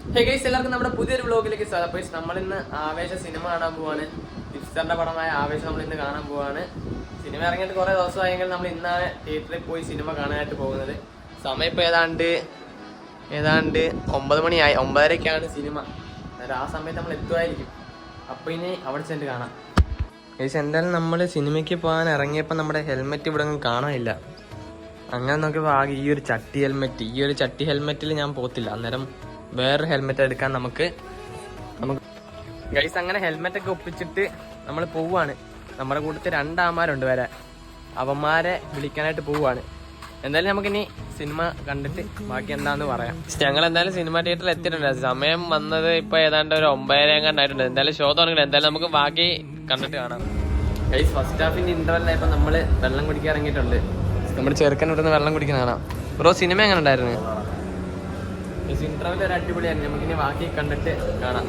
Hey guys എല്ലാവർക്കും നമ്മുടെ പുതിയൊരു വ്ളോഗിലേക്ക് സ്വാഗതം. അപ്പോൾ നമ്മളിന്ന് ആവേശ സിനിമ കാണാൻ പോവാണ്. ലിപ്സ്റ്ററിന്റെ പടമായ ആവേശം നമ്മൾ ഇന്ന് കാണാൻ പോവാണ്. സിനിമ ഇറങ്ങിയിട്ട് കുറേ ദിവസമായെങ്കിൽ നമ്മൾ ഇന്നാണ് തിയേറ്ററിൽ പോയി സിനിമ കാണാനായിട്ട് പോകുന്നത്. സമയം ഇപ്പോൾ ഏതാണ്ട് ഏതാണ്ട് ഒമ്പത് മണിയായി ഒമ്പതരയ്ക്കാണ് സിനിമ അന്നേരം ആ സമയത്ത് നമ്മൾ എത്തുമായിരിക്കും. അപ്പോൾ ഇനി അവിടെ ചെന്ന് കാണാം. ഗൈസ് എന്തായാലും നമ്മൾ സിനിമയ്ക്ക് പോകാൻ ഇറങ്ങിയപ്പോൾ നമ്മുടെ ഹെൽമെറ്റ് ഇവിടെ ഒന്നും കാണാനില്ല. അങ്ങനെ നോക്കിയപ്പോൾ ആകെ ഈ ഒരു ചട്ടി ഹെൽമെറ്റ് ഈ ഒരു ചട്ടി ഹെൽമെറ്റിൽ ഞാൻ പോത്തില്ല. അന്നേരം വേറൊരു ഹെൽമെറ്റ് എടുക്കാൻ നമുക്ക് നമുക്ക് ഗൈസ് അങ്ങനെ ഹെൽമെറ്റ് ഒക്കെ ഒപ്പിച്ചിട്ട് നമ്മൾ പോവാണ്. നമ്മുടെ കൂട്ടത്തിൽ രണ്ടാമാരുണ്ട് വരെ. അവന്മാരെ വിളിക്കാനായിട്ട് പോവുകയാണ് എന്തായാലും നമുക്കിനി സിനിമ കണ്ടിട്ട് ബാക്കി എന്താന്ന് പറയാം. ഞങ്ങൾ എന്തായാലും സിനിമ തിയേറ്ററിൽ എത്തിയിട്ടുണ്ട്. സമയം വന്നത് ഇപ്പൊ ഏതാണ്ട് ഒരു ഒമ്പതര കണ്ടായിട്ടുണ്ട് എന്തായാലും ഷോ തുടങ്ങില്ല എന്തായാലും നമുക്ക് ബാക്കി കണ്ടിട്ട് കാണാം. ഗൈസ് ഫസ്റ്റ് ഹാഫിന്റെ ഇന്റർവെല്ലായപ്പോ നമ്മൾ വെള്ളം കുടിക്കാൻ ഇറങ്ങിയിട്ടുണ്ട്. നമ്മുടെ ചെറുക്കൻ ഇവിടുന്ന് വെള്ളം കുടിക്കുന്ന കാണാം. ബ്രോ സിനിമ എങ്ങനെ ഉണ്ടായിരുന്നു? ഇന്റർവെൽ ഒരു അടിപൊളിയായിരുന്നു. നമുക്കിനി ബാക്കി കണ്ടിട്ട് കാണാം.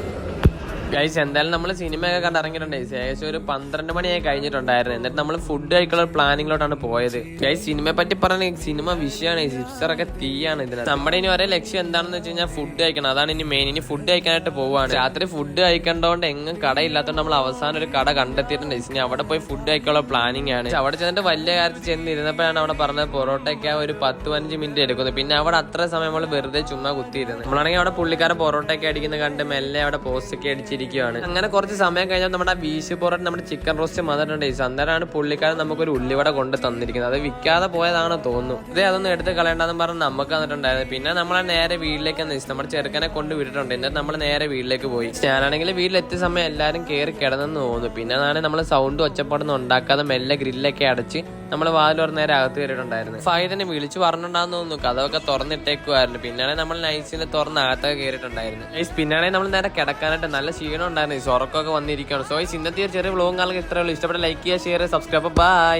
ഗൈസ് എന്തായാലും നമ്മൾ സിനിമയൊക്കെ കണ്ട് ഇറങ്ങിയിട്ടുണ്ട്. ഏകദേശം ഒരു പന്ത്രണ്ട് മണിയായി കഴിഞ്ഞിട്ടുണ്ടായിരുന്നു. എന്നിട്ട് നമ്മൾ ഫുഡ് കഴിക്കാനുള്ള പ്ലാനിങ്ങിലോട്ടാണ് പോയത്. ഗൈസ് സിനിമയെ പറ്റി പറഞ്ഞ സിനിമ വിഷയമാണ് സിപ്സറൊക്കെ തീയാണ് ഇതിന് നമ്മുടെ ഇനി ഒരേ ലക്ഷ്യം എന്താണെന്ന് വെച്ച് കഴിഞ്ഞാൽ ഫുഡ് കഴിക്കണം. അതാണ് ഇനി മെയിൻ ഇനി ഫുഡ് കഴിക്കാനായിട്ട് പോവാണ്. രാത്രി ഫുഡ് കഴിക്കേണ്ടതുകൊണ്ട് എങ്ങും കടയില്ലാത്തതുകൊണ്ട് നമ്മൾ അവസാനം ഒരു കട കണ്ടെത്തിയിട്ടുണ്ട്. ഇനി അവിടെ പോയി ഫുഡ് കഴിക്കാനുള്ള പ്ലാനിങ് ആണ്. അവിടെ ചെന്നിട്ട് വലിയ കാര്യത്തിൽ ചെന്ന് ഇരുന്നപ്പോഴാണ് അവിടെ പറഞ്ഞത് പൊറോട്ടയ്ക്ക് ഒരു പത്ത് പതിനഞ്ച് മിനിറ്റ് എടുക്കുന്നത്. പിന്നെ അവിടെ അത്ര സമയം നമ്മൾ വെറുതെ ചുമ്മാ കുത്തിയിരുന്നു നമ്മളാണെങ്കിൽ അവിടെ പുള്ളിക്കാരൻ പൊറോട്ടയൊക്കെ അടിക്കുന്നത് കണ്ട് മെല്ലെ അവിടെ പോസ്റ്റ് ഒക്കെ അടിച്ചിരിക്കുകയാണ് അങ്ങനെ കുറച്ച് സമയം കഴിഞ്ഞാൽ നമ്മുടെ വീശു പൊറോട്ട നമ്മുടെ ചിക്കൻ റോസ്റ്റ് മാത്രമേ ഈ അന്നേരമാണ് പുള്ളിക്കാരൻ നമുക്കൊരു ഉള്ളിവട കൊണ്ട് തന്നിരിക്കുന്നത്. അത് വിൽക്കാതെ പോയതാണ് തോന്നുന്നു. ഇതേ അതൊന്നും എടുത്ത് കളയണ്ടെന്ന് പറഞ്ഞ് നമുക്ക് തന്നിട്ടുണ്ടായിരുന്നു. പിന്നെ നമ്മളെ നേരെ വീട്ടിലേക്ക് നമ്മുടെ ചെറുക്കനെ കൊണ്ട് വിട്ടിട്ടുണ്ട്. എന്നിട്ട് നമ്മൾ നേരെ വീട്ടിലേക്ക് പോയി. ഞാനാണെങ്കിൽ വീട്ടിലെത്തിയ സമയം എല്ലാവരും കയറി കിടന്നെന്ന് തോന്നുന്നു. പിന്നെ അതാണ് നമ്മൾ സൗണ്ട് ഒച്ചപ്പാടൊന്നും ഉണ്ടാക്കാതെ മെല്ലെ ഗ്രില്ലൊക്കെ അടച്ച് നമ്മൾ വാതിൽ വാതിലോർ നേരെ അകത്ത് കയറിയിട്ടുണ്ടായിരുന്നു. ഫൈഡിനെ വിളിച്ചു പറഞ്ഞിട്ടുണ്ടാന്ന് തോന്നുന്നു. കഥവൊക്കെ തുറന്നിട്ടേക്കുമായിരുന്നു പിന്നാണ് നമ്മൾ നൈസിനെ തുറന്ന് അകത്തൊക്കെ കയറിയിട്ടുണ്ടായിരുന്നു. പിന്നാണെ നമ്മൾ നേരെ കിടക്കാനായിട്ട് നല്ല ക്ഷീണം ഉണ്ടായിരുന്നു ഈ ഉറക്കമൊക്കെ വന്നിരിക്കുകയാണ്. സോ ഈ ഇന്നത്തെ ഒരു ചെറിയ വ്ലോഗും കാലം ഇത്രയുള്ളൂ ഇഷ്ടപ്പെട്ട ലൈക്ക് ചെയ്യുക ഷെയർ സബ്സ്ക്രൈബ് ബൈ